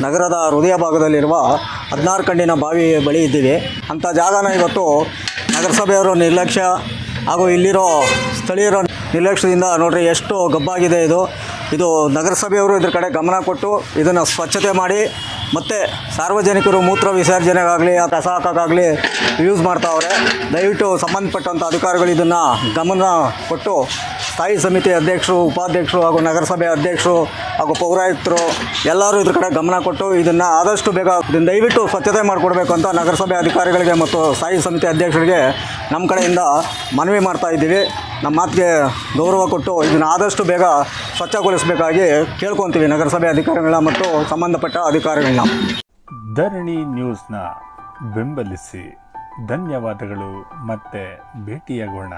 ನಗರದ ಹೃದಯ ಭಾಗದಲ್ಲಿರುವ ಹದಿನಾರು ಕಣ್ಣಿನ ಬಾವಿ ಬಳಿ ಇದ್ದೀವಿ ಅಂಥ ಜಾಗನ ಇವತ್ತು ನಗರಸಭೆಯವರು ನಿರ್ಲಕ್ಷ್ಯ ಹಾಗೂ ಇಲ್ಲಿರೋ ಸ್ಥಳೀಯರ ನಿರ್ಲಕ್ಷ್ಯದಿಂದ ನೋಡ್ರಿ ಎಷ್ಟು ಗಬ್ಬಾಗಿದೆ ಇದು. ಇದು ನಗರಸಭೆಯವರು ಇದ್ರ ಕಡೆ ಗಮನ ಕೊಟ್ಟು ಇದನ್ನು ಸ್ವಚ್ಛತೆ ಮಾಡಿ ಮತ್ತು ಸಾರ್ವಜನಿಕರು ಮೂತ್ರ ವಿಸರ್ಜನೆಗಾಗಲಿ ಕಸ ಹಾಕೋಕ್ಕಾಗಲಿ ಯೂಸ್ ಮಾಡ್ತಾವ್ರೆ. ದಯವಿಟ್ಟು ಸಂಬಂಧಪಟ್ಟಂಥ ಅಧಿಕಾರಿಗಳು ಇದನ್ನು ಗಮನ ಕೊಟ್ಟು ಸ್ಥಾಯಿ ಸಮಿತಿ ಅಧ್ಯಕ್ಷರು, ಉಪಾಧ್ಯಕ್ಷರು ಹಾಗೂ ನಗರಸಭೆ ಅಧ್ಯಕ್ಷರು ಹಾಗೂ ಪೌರಾಯುಕ್ತರು ಎಲ್ಲರೂ ಇದ್ರ ಕಡೆ ಗಮನ ಕೊಟ್ಟು ಇದನ್ನು ಆದಷ್ಟು ಬೇಗ ದಯವಿಟ್ಟು ಸ್ವಚ್ಛತೆ ಮಾಡಿಕೊಡ್ಬೇಕು ಅಂತ ನಗರಸಭೆ ಅಧಿಕಾರಿಗಳಿಗೆ ಮತ್ತು ಸ್ಥಾಯಿ ಸಮಿತಿ ಅಧ್ಯಕ್ಷರಿಗೆ ನಮ್ಮ ಕಡೆಯಿಂದ ಮನವಿ ಮಾಡ್ತಾ ಇದ್ದೀವಿ. ನಮ್ಮ ಮಾತಿಗೆ ಗೌರವ ಕೊಟ್ಟು ಇದನ್ನು ಆದಷ್ಟು ಬೇಗ ಸ್ವಚ್ಛಗೊಳಿಸಬೇಕಾಗಿ ಕೇಳ್ಕೊತೀವಿ ನಗರಸಭೆ ಅಧಿಕಾರಿಗಳನ್ನ ಮತ್ತು ಸಂಬಂಧಪಟ್ಟ ಅಧಿಕಾರಿಗಳನ್ನ. ಧರಣಿ ನ್ಯೂಸ್ನ ಬೆಂಬಲಿಸಿ ಧನ್ಯವಾದಗಳು ಮತ್ತೆ ಭೇಟಿಯಾಗೋಣ.